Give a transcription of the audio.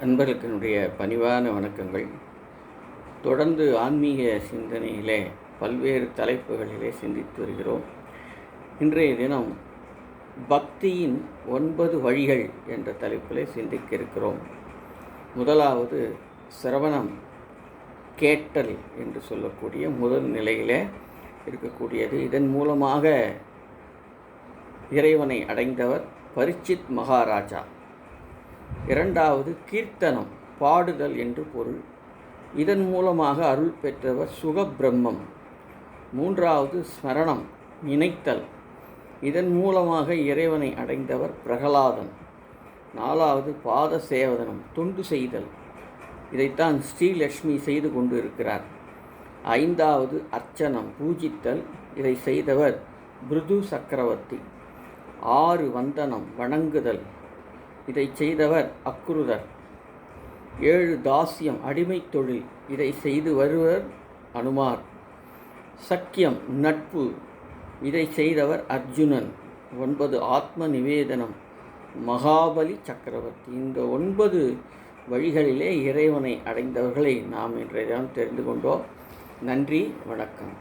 நண்பர்களுக்கு பணிவான வணக்கங்கள். தொடர்ந்து ஆன்மீக சிந்தனையிலே பல்வேறு தலைப்புகளிலே சிந்தித்து வருகிறோம். இன்றைய தினம் பக்தியின் ஒன்பது வழிகள் என்ற தலைப்பிலே சிந்திக்க இருக்கிறோம். முதலாவது சிரவணம் கேட்டல் என்று சொல்லக்கூடிய முதல் நிலையிலே இருக்கக்கூடியது. இதன் மூலமாக இறைவனை அடைந்தவர் பரிச்சித் மகாராஜா. இரண்டாவது கீர்த்தனம் பாடுதல் என்று பொருள். இதன் மூலமாக அருள் பெற்றவர் சுகபிரம்மம். மூன்றாவது ஸ்மரணம் நினைத்தல். இதன் மூலமாக இறைவனை அடைந்தவர் பிரகலாதன். நாலாவது பாத சேவதனம் தொண்டு செய்தல். இதைத்தான் ஸ்ரீலக்ஷ்மி செய்து கொண்டு இருக்கிறார் ஐந்தாவது அர்ச்சனம் பூஜித்தல். இதை செய்தவர் பிருது சக்கரவர்த்தி. ஆறு வந்தனம் வணங்குதல். இதை செய்தவர் அக்ருதர் ஏழு தாசியம் அடிமை தொழில் இதை செய்து வருவர் அனுமார். சக்கியம் நட்பு இதை செய்தவர் அர்ஜுனன். ஒன்பது ஆத்ம நிவேதனம் மகாபலி சக்கரவர்த்தி. இந்த ஒன்பது வழிகளிலே இறைவனை அடைந்தவர்களை நாம் இன்றைய தினம் தெரிந்து கொண்டோம். நன்றி வணக்கம்.